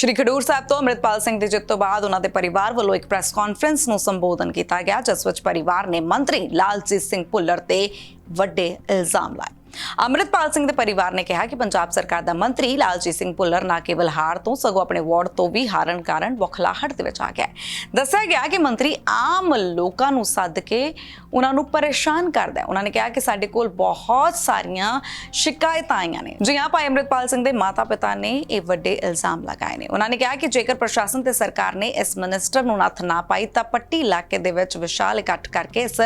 ਸ਼੍ਰੀ ਖਡੂਰ ਸਾਹਿਬ ਤੋਂ ਅੰਮ੍ਰਿਤਪਾਲ ਸਿੰਘ ਦੀ ਜਿੱਤ ਤੋਂ ਬਾਅਦ ਉਹਨਾਂ ਦੇ ਪਰਿਵਾਰ ਵੱਲੋਂ ਇੱਕ ਪ੍ਰੈਸ ਕਾਨਫਰੰਸ ਨੂੰ ਸੰਬੋਧਨ ਕੀਤਾ ਗਿਆ, ਜਿਸ ਵਿੱਚ ਪਰਿਵਾਰ ਨੇ ਮੰਤਰੀ ਲਾਲਜੀਤ ਸਿੰਘ ਭੁੱਲਰ ਤੇ ਵੱਡੇ ਇਲਜ਼ਾਮ ਲਾਏ। ਅੰਮ੍ਰਿਤਪਾਲ ਸਿੰਘ ਦੇ ਪਰਿਵਾਰ ਨੇ ਕਿਹਾ ਕਿ ਪੰਜਾਬ ਸਰਕਾਰ ਦਾ ਮੰਤਰੀ ਲਾਲਜੀਤ ਸਿੰਘ ਭੁੱਲਰ ਨਾ ਕੇਵਲ ਹਾਰ ਤੋਂ, ਸਗੋਂ ਆਪਣੇ ਵਾਰਡ ਤੋਂ ਵੀ ਹਾਰਨ ਕਾਰਨ ਬੁਖਲਾਹਟ ਦੇ ਵਿੱਚ ਆ ਗਿਆ ਦੱਸਿਆ ਗਿਆ ਕਿ ਮੰਤਰੀ ਆਮ ਲੋਕਾਂ ਨੂੰ ਸੱਦ ਕੇ ਉਹਨਾਂ ਨੂੰ ਪਰੇਸ਼ਾਨ ਕਰਦਾ ਹੈ। ਉਹਨਾਂ ਨੇ ਕਿਹਾ ਕਿ ਸਾਡੇ ਕੋਲ ਬਹੁਤ ਸਾਰੀਆਂ ਸ਼ਿਕਾਇਤਾਂ ਆਈਆਂ ਨੇ। ਜੀ ਹਾਂ, ਭਾਈ ਅੰਮ੍ਰਿਤਪਾਲ ਸਿੰਘ ਦੇ ਮਾਤਾ-ਪਿਤਾ ਨੇ ਇਹ ਵੱਡੇ ਇਲਜ਼ਾਮ ਲਗਾਏ ਨੇ। ਉਹਨਾਂ ਨੇ ਕਿਹਾ ਕਿ ਜੇਕਰ ਪ੍ਰਸ਼ਾਸਨ ਤੇ ਸਰਕਾਰ ਨੇ ਇਸ ਮਿਨਿਸਟਰ ਨੂੰ ਨੱਥ ਨਾ ਪਾਈ, ਤਾਂ ਪੱਟੀ ਇਲਾਕੇ ਦੇ ਵਿੱਚ ਵਿਸ਼ਾਲ ਇਕੱਠ ਕਰਕੇ ਇਸ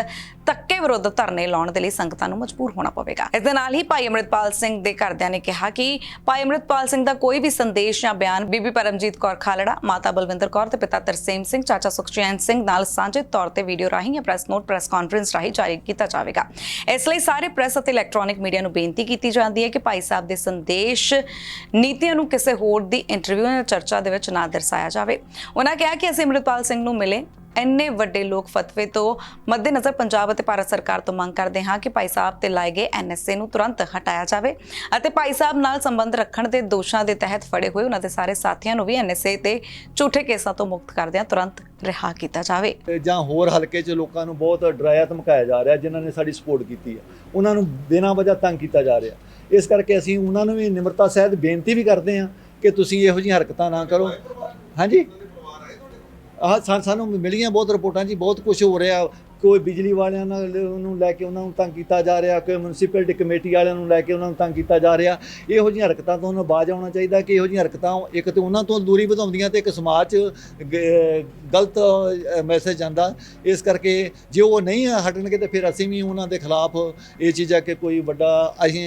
ਧੱਕੇ ਵਿਰੁੱਧ ਧਰਨੇ ਲਾਉਣ ਦੇ ਲਈ ਸੰਗਤਾਂ ਨੂੰ ਮਜਬੂਰ ਹੋਣਾ ਪਵੇਗਾ। ਇਸ ਦੇ ਨਾਲ ਹੀ ਭਾਈ ਅੰਮ੍ਰਿਤਪਾਲ ਸਿੰਘ ਦੇ ਘਰਦਿਆਂ ਨੇ ਕਿਹਾ ਕਿ ਭਾਈ ਅੰਮ੍ਰਿਤਪਾਲ ਸਿੰਘ ਦਾ ਕੋਈ ਵੀ ਸੰਦੇਸ਼ ਜਾਂ ਬਿਆਨ ਬੀਬੀ ਪਰਮਜੀਤ ਕੌਰ ਖਾਲੜਾ, ਮਾਤਾ ਬਲਵਿੰਦਰ ਕੌਰ ਤੇ ਪਿਤਾ ਤਰਸੇਮ ਸਿੰਘ, ਚਾਚਾ ਸੁਖਚੈਨ ਸਿੰਘ ਨਾਲ ਸਾਂਝੇ ਤੌਰ ਤੇ ਵੀਡੀਓ ਰਾਹੀਂ ਜਾਂ ਪ੍ਰੈਸ ਨੋਟ, ਪ੍ਰੈਸ ਕਾਨਫਰੰਸ ਰਾਹੀਂ ਜਾਰੀ ਕੀਤਾ ਜਾਵੇਗਾ। ਇਸ ਲਈ ਸਾਰੇ ਪ੍ਰੈਸ ਅਤੇ ਇਲੈਕਟ੍ਰੋਨਿਕ ਮੀਡੀਆ ਨੂੰ ਬੇਨਤੀ ਕੀਤੀ ਜਾਂਦੀ ਹੈ ਕਿ ਭਾਈ ਸਾਹਿਬ ਦੇ ਸੰਦੇਸ਼ ਨੀਤੀਆਂ ਨੂੰ ਕਿਸੇ ਹੋਰ ਦੀ ਇੰਟਰਵਿਊ ਜਾਂ ਚਰਚਾ ਦੇ ਵਿੱਚ ਨਾ ਦਰਸਾਇਆ ਜਾਵੇ। ਉਹਨਾਂ ਕਿਹਾ ਕਿ ਅਸੀਂ ਅੰਮ੍ਰਿਤਪਾਲ ਸਿੰਘ ਨੂੰ ਮਿਲੇ। ਇੰਨੇ ਵੱਡੇ ਲੋਕ ਫਤਵੇ ਤੋਂ ਮੱਦੇਨਜ਼ਰ ਪੰਜਾਬ ਅਤੇ ਭਾਰਤ ਸਰਕਾਰ ਤੋਂ ਮੰਗ ਕਰਦੇ ਹਾਂ ਕਿ ਭਾਈ ਸਾਹਿਬ ਤੇ ਲਾਏ ਗਏ ਐਨਐਸਏ ਨੂੰ ਤੁਰੰਤ ਹਟਾਇਆ ਜਾਵੇ ਅਤੇ ਭਾਈ ਸਾਹਿਬ ਨਾਲ ਸੰਬੰਧ ਰੱਖਣ ਦੇ ਦੋਸ਼ਾਂ ਦੇ ਤਹਿਤ ਫੜੇ ਹੋਏ ਉਹਨਾਂ ਦੇ ਸਾਰੇ ਸਾਥੀਆਂ ਨੂੰ ਵੀ ਐਨਐਸਏ ਤੇ ਝੂਠੇ ਕੇਸਾਂ ਤੋਂ ਮੁਕਤ ਕਰਦਿਆਂ ਤੁਰੰਤ ਰਿਹਾ ਕੀਤਾ ਜਾਵੇ। ਜਾਂ ਹੋਰ ਹਲਕੇ 'ਚ ਲੋਕਾਂ ਨੂੰ ਬਹੁਤ ਡਰਾਇਆ ਧਮਕਾਇਆ ਜਾ ਰਿਹਾ ਜਿਨ੍ਹਾਂ ਨੇ ਸਾਡੀ ਸਪੋਰਟ ਕੀਤੀ ਹੈ। ਉਹਨਾਂ ਨੂੰ ਬਿਨਾਂ ਵਜ੍ਹਾ ਤੰਗ ਕੀਤਾ ਜਾ ਰਿਹਾ। ਇਸ ਕਰਕੇ ਅਸੀਂ ਉਹਨਾਂ ਨੂੰ ਵੀ ਨਿਮਰਤਾ ਸਹਿਤ ਬੇਨਤੀ ਵੀ ਕਰਦੇ ਹਾਂ ਕਿ ਤੁਸੀਂ ਇਹੋ ਜਿਹੀਆਂ ਹਰਕਤਾਂ ਨਾ ਕਰੋ। ਹਾਂਜੀ? ਆਹ ਸਾ- ਸਾਨੂੰ ਮਿਲੀਆਂ ਬਹੁਤ ਰਿਪੋਰਟਾਂ ਜੀ ਬਹੁਤ ਕੁਝ ਹੋ ਰਿਹਾ। ਕੋਈ ਬਿਜਲੀ ਵਾਲਿਆਂ ਨਾਲ ਉਹਨੂੰ ਲੈ ਕੇ ਉਹਨਾਂ ਨੂੰ ਤੰਗ ਕੀਤਾ ਜਾ ਰਿਹਾ, ਕੋਈ ਮਿਊਨਿਸਪੈਲਿਟੀ ਕਮੇਟੀ ਵਾਲਿਆਂ ਨੂੰ ਲੈ ਕੇ ਉਹਨਾਂ ਨੂੰ ਤੰਗ ਕੀਤਾ ਜਾ ਰਿਹਾ, ਇਹੋ ਜਿਹੀਆਂ ਹਰਕਤਾਂ ਤੋਂ ਉਹਨਾਂ ਬਾਜ ਆਉਣਾ ਚਾਹੀਦਾ ਕਿ ਇਹੋ ਜਿਹੀਆਂ ਹਰਕਤਾਂ ਇੱਕ ਤੇ ਉਹਨਾਂ ਤੋਂ ਦੂਰੀ ਵਧਾਉਂਦੀਆਂ ਤੇ ਇੱਕ ਸਮਾਜ 'ਚ ਗਲਤ ਮੈਸੇਜ ਜਾਂਦਾ। ਇਸ ਕਰਕੇ ਜੇ ਉਹ ਨਹੀਂ ਹਟਣਗੇ ਤੇ ਫਿਰ ਅਸੀਂ ਵੀ ਉਹਨਾਂ ਦੇ ਖਿਲਾਫ ਇਹ ਚੀਜ਼ਾਂ ਕਿ ਕੋਈ ਵੱਡਾ ਅਸੀਂ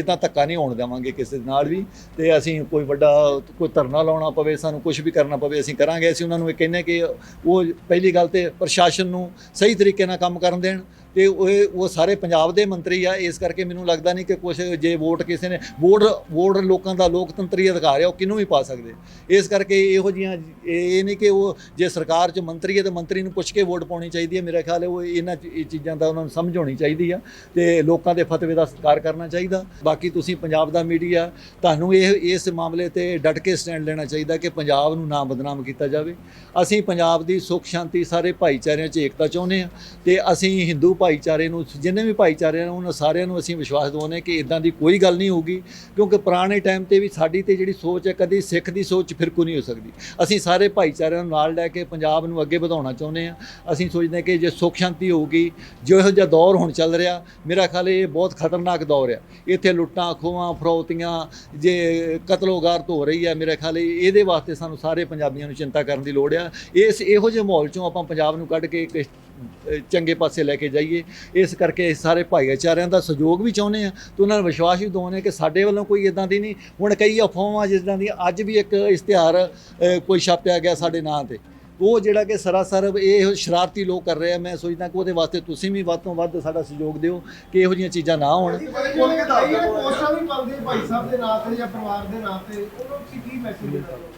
ਇਦਾਂ ਧੱਕਾ ਨਹੀਂ ਹੋਣ ਦੇਵਾਂਗੇ ਕਿਸੇ ਨਾਲ ਵੀ ਤੇ ਅਸੀਂ ਕੋਈ ਵੱਡਾ ਕੋਈ ਧਰਨਾ ਲਾਉਣਾ ਪਵੇ, ਸਾਨੂੰ ਕੁਝ ਵੀ ਕਰਨਾ ਪਵੇ ਅਸੀਂ ਕਰਾਂਗੇ। ਅਸੀਂ ਉਹਨਾਂ ਨੂੰ ਇਹ ਕਹਿੰਦੇ ਕਿ ਉਹ ਪਹਿਲੀ ਗੱਲ ਤੇ ਪ੍ਰਸ਼ਾਸਨ ਨੂੰ ਸਹੀ ਤਰੀਕੇ ਨਾਲ ਕੰਮ ਕਰਨ ਦੇਣ ਤੇ ਉਹ ਉਹ ਸਾਰੇ ਪੰਜਾਬ ਦੇ ਮੰਤਰੀ ਆ, ਇਸ ਕਰਕੇ ਮੈਨੂੰ ਲੱਗਦਾ ਨਹੀਂ ਕਿ ਕੁਝ ਜੇ ਵੋਟ ਕਿਸੇ ਨੇ ਵੋਟ ਵੋਟ ਲੋਕਾਂ ਦਾ ਲੋਕਤੰਤਰੀ ਅਧਿਕਾਰ ਆ, ਉਹ ਕਿਹਨੂੰ ਵੀ ਪਾ ਸਕਦੇ? ਇਸ ਕਰਕੇ ਇਹੋ ਜੀਆਂ ਇਹ ਨਹੀਂ ਕਿ ਉਹ ਜੇ ਸਰਕਾਰ 'ਚ ਮੰਤਰੀ ਹੈ ਤਾਂ ਮੰਤਰੀ ਨੂੰ ਪੁੱਛ ਕੇ ਵੋਟ ਪਾਉਣੀ ਚਾਹੀਦੀ ਹੈ ਮੇਰਾ ਖਿਆਲ ਹੈ ਉਹ ਇਹਨਾਂ ਚ- ਚੀਜ਼ਾਂ ਦਾ ਉਹਨਾਂ ਨੂੰ ਸਮਝ ਹੋਣੀ ਚਾਹੀਦੀ ਆ ਤੇ ਲੋਕਾਂ ਦੇ ਫਤਵੇ ਦਾ ਸਤਿਕਾਰ ਕਰਨਾ ਚਾਹੀਦਾ। ਬਾਕੀ ਤੁਸੀਂ ਪੰਜਾਬ ਦਾ ਮੀਡੀਆ, ਤੁਹਾਨੂੰ ਇਹ ਇਸ ਮਾਮਲੇ ਤੇ ਡਟ ਕੇ ਸਟੈਂਡ ਲੈਣਾ ਚਾਹੀਦਾ ਕਿ ਪੰਜਾਬ ਨੂੰ ਨਾ ਬਦਨਾਮ ਕੀਤਾ ਜਾਵੇ। ਅਸੀਂ ਪੰਜਾਬ ਦੀ ਸੁੱਖ ਸ਼ਾਂਤੀ ਸਾਰੇ ਭਾਈਚਾਰਿਆਂ 'ਚ ਏਕਤਾ ਚਾਹੁੰਦੇ ਆ ਤੇ ਅਸੀਂ ਹਿੰਦੂ ਭਾਈਚਾਰੇ ਨੂੰ, ਜਿੰਨੇ ਵੀ ਭਾਈਚਾਰੇ ਨੇ, ਉਹਨਾਂ ਸਾਰਿਆਂ ਨੂੰ ਅਸੀਂ ਵਿਸ਼ਵਾਸ ਦਿਵਾਉਂਦੇ ਕਿ ਇਦਾਂ ਦੀ ਕੋਈ ਗੱਲ ਨਹੀਂ ਹੋਊਗੀ, ਕਿਉਂਕਿ ਪੁਰਾਣੇ ਟਾਈਮ ਤੇ ਵੀ ਸਾਡੀ ਤੇ ਜਿਹੜੀ ਸੋਚ ਹੈ, ਕਦੀ ਸਿੱਖ ਦੀ ਸੋਚ ਫਿਰਕੂ ਨਹੀਂ ਹੋ ਸਕਦੀ। ਅਸੀਂ ਸਾਰੇ ਭਾਈਚਾਰਿਆਂ ਨੂੰ ਨਾਲ ਲੈ ਕੇ ਪੰਜਾਬ ਨੂੰ ਅੱਗੇ ਵਧਾਉਣਾ ਚਾਹੁੰਦੇ ਆ ਅਸੀਂ ਸੋਚਦੇ ਹਾਂ ਕਿ ਜੇ ਸੁੱਖ ਸ਼ਾਂਤੀ ਹੋਊਗੀ ਜੋ ਇਹੋ ਜਿਹਾ ਦੌਰ ਹੁਣ ਚੱਲ ਰਿਹਾ, ਮੇਰਾ ਖਿਆਲ ਇਹ ਬਹੁਤ ਖਤਰਨਾਕ ਦੌਰ ਹੈ। ਇੱਥੇ ਲੁੱਟਾਂ, ਖੋਹਾਂ, ਫਰੌਤੀਆਂ, ਜੇ ਕਤਲੋਗਾਰਤ ਹੋ ਰਹੀ ਹੈ, ਮੇਰੇ ਖਿਆਲ ਇਹਦੇ ਵਾਸਤੇ ਸਾਨੂੰ ਸਾਰੇ ਪੰਜਾਬੀਆਂ ਨੂੰ ਚਿੰਤਾ ਕਰਨ ਦੀ ਲੋੜ ਆ। ਇਸ, ਇਹੋ ਜਿਹੇ ਮਾਹੌਲ ਚੋਂ ਆਪਾਂ ਪੰਜਾਬ ਨੂੰ ਕੱਢ ਕੇ ਇੱਕ ਚੰਗੇ ਪਾਸੇ ਲੈ ਕੇ ਜਾਈਏ। ਇਸ ਕਰਕੇ ਸਾਰੇ ਭਾਈਚਾਰਿਆਂ ਦਾ ਸਹਿਯੋਗ ਵੀ ਚਾਹੁੰਦੇ ਆ ਤੇ ਉਹਨਾਂ ਨੂੰ ਵਿਸ਼ਵਾਸ ਵੀ ਦਿਵਾਉਂਦੇ ਆ ਕਿ ਸਾਡੇ ਵੱਲੋਂ ਕੋਈ ਇਦਾਂ ਦੀ ਨਹੀਂ। ਹੁਣ ਕਈ ਅਫਵਾਹਾਂ ਜਿੱਦਾਂ ਦੀ ਅੱਜ ਵੀ ਇੱਕ ਇਸ਼ਤਿਹਾਰ ਕੋਈ ਛਾਪਿਆ ਗਿਆ ਸਾਡੇ ਨਾਂ ਤੇ। ਉਹ ਜਿਹੜਾ ਕਿ ਸਰਾਸਰ ਇਹ ਸ਼ਰਾਰਤੀ ਲੋਕ ਕਰ ਰਹੇ ਆ। ਮੈਂ ਸੋਚਦਾ ਕਿ ਉਹਦੇ ਵਾਸਤੇ ਤੁਸੀਂ ਵੀ ਵੱਧ ਤੋਂ ਵੱਧ ਸਾਡਾ ਸਹਿਯੋਗ ਦਿਓ ਕਿ ਇਹੋ ਜਿਹੀਆਂ ਚੀਜ਼ਾਂ ਨਾ ਹੋਣ।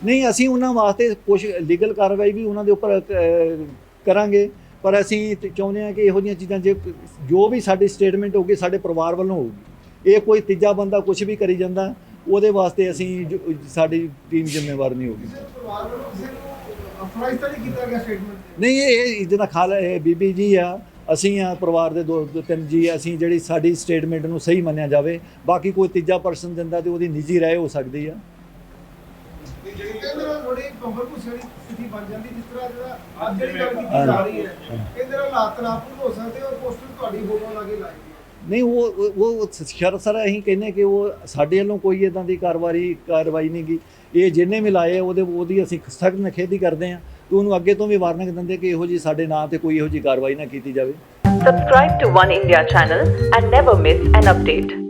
ਨਹੀਂ ਅਸੀਂ ਉਹਨਾਂ ਵਾਸਤੇ ਕੁਝ ਲੀਗਲ ਕਾਰਵਾਈ ਵੀ ਉਹਨਾਂ ਦੇ ਉੱਪਰ ਕਰਾਂਗੇ। ਪਰ ਅਸੀਂ ਚਾਹੁੰਦੇ ਹਾਂ ਕਿ ਇਹੋ ਜਿਹੀਆਂ ਚੀਜ਼ਾਂ ਜੇ ਜੋ ਵੀ ਸਾਡੀ ਸਟੇਟਮੈਂਟ ਹੋਊਗੀ ਸਾਡੇ ਪਰਿਵਾਰ ਵੱਲੋਂ ਹੋਊਗੀ। ਇਹ ਕੋਈ ਤੀਜਾ ਬੰਦਾ ਕੁਝ ਵੀ ਕਰੀ ਜਾਂਦਾ ਉਹਦੇ ਵਾਸਤੇ ਅਸੀਂ ਸਾਡੀ ਟੀਮ ਜ਼ਿੰਮੇਵਾਰ ਨਹੀਂ ਹੋਊਗੀ। ਕਿਸੇ ਪਰਿਵਾਰ ਵੱਲੋਂ ਕਿਸੇ ਨੂੰ ਅਫਰਾਈਜ਼ ਤਾਂ ਨਹੀਂ ਕੀਤਾ ਗਿਆ ਸਟੇਟਮੈਂਟ ਨਹੀਂ ਇਹ ਜਿਹਦਾ ਖਾਲ ਇਹ ਬੀਬੀ ਜੀ ਆ ਅਸੀਂ ਆ ਪਰਿਵਾਰ ਦੇ ਦੋ ਤਿੰਨ ਜੀ ਅਸੀਂ ਜਿਹੜੀ ਸਾਡੀ ਸਟੇਟਮੈਂਟ ਨੂੰ ਸਹੀ ਮੰਨਿਆ ਜਾਵੇ ਬਾਕੀ ਕੋਈ ਤੀਜਾ ਪਰਸਨ ਦਿੰਦਾ ਤੇ ਉਹਦੀ ਨਿੱਜੀ ਰਾਏ ਹੋ ਸਕਦੀ ਆ। ਥੋੜੀ ਕੰਬਲ ਕੁਛ ਜਿਹੜੀ ਸਥਿਤੀ ਬਣ ਜਾਂਦੀ ਜਿਸ ਤਰ੍ਹਾਂ ਜਿਹੜਾ ਅੱਜ ਜਿਹੜੀ ਗੱਲ ਕੀਤੀ ਜਾ ਰਹੀ ਹੈ ਇਹਦੇ ਨਾਲ ਹਾਲਾਤ ਤਨਾਪੂਰ ਹੋ ਸਕਦੇ ਔਰ ਪੋਸਟਰ ਤੁਹਾਡੀ ਫੋਟੋ ਲਾਗੇ ਲਾਈ ਨਹੀਂ ਉਹ ਉਹ- ਉਹ ਸ਼ਰ ਸਰ ਅਸੀਂ ਕਹਿੰਦੇ ਕਿ ਉਹ ਸਾਡੇ ਵੱਲੋਂ ਕੋਈ ਇਦਾਂ ਦੀ ਕਾਰਵਾਈ ਕਾਰਵਾਈ ਨਹੀਂ ਗੀ ਇਹ ਜਿੰਨੇ ਵੀ ਲਾਏ ਉਹਦੇ ਉਹਦੀ ਅਸੀਂ ਸਖਤ ਨਖੇਦੀ ਕਰਦੇ ਆ। ਤੇ ਉਹਨੂੰ ਅੱਗੇ ਤੋਂ ਵੀ ਵਾਰਨਿੰਗ ਦਿੰਦੇ ਕਿ ਇਹੋ ਜੀ ਸਾਡੇ ਨਾਂ ਤੇ ਕੋਈ ਇਹੋ ਜੀ ਕਾਰਵਾਈ ਨਾ ਕੀਤੀ ਜਾਵੇ। Subscribe to One India channel and never miss an update.